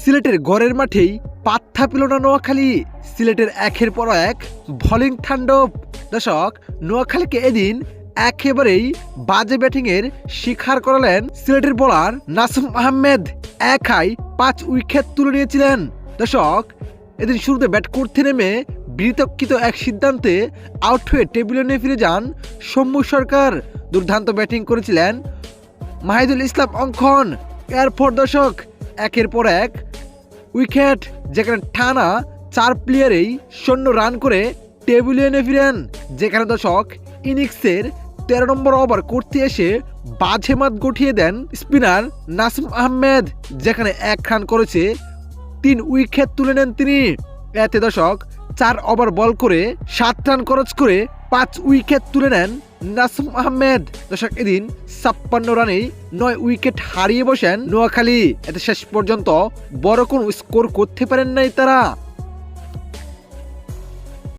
সিলেটের গড়ের মাঠেই পাত্থা পেল না নোয়াখালী, সিলেটের একের পর এক ভলিং ঠান্ডব দর্শক, নোয়াখালীকে এদিন একেবারেই বাজে ব্যাটিংয়ের শিকার করালেন সিলেটের বোলার নাসুম আহমেদ। একাই পাঁচ উইকেট তুলে নিয়েছিলেন। দর্শক, এদিন শুরুতে ব্যাট করতে নেমে বিতর্কিত এক সিদ্ধান্তে আউট হয়ে টেবিলে নিয়ে ফিরে যান শম্ভু সরকার। দুর্দান্ত ব্যাটিং করেছিলেন মাহিদুল ইসলাম অঙ্কন। এরপর দর্শক একের পর এক, উইকেট যেখানে টানা চার প্লেয়ারেই শূন্য রান করে টেবিলে এনে ফিরেন, যেখানে দর্শক ইনিংসের তেরো নম্বর ওভার করতে এসে বাজে মাত গঠিয়ে দেন স্পিনার নাসিম আহমেদ, যেখানে এক রান করেছে, তিন উইকেট তুলে নেন তিনি। এতে দর্শক চার ওভার বল করে সাত রান খরচ করে পাঁচ উইকেট তুলে নেন নাসুম আহমেদ। দশক এদিন ছাপ্পান্ন রানেই নয় উইকেট হারিয়ে বসেন নোয়াখালী। এতে শেষ পর্যন্ত বড় কোনো স্কোর করতে পারেন নাই তারা।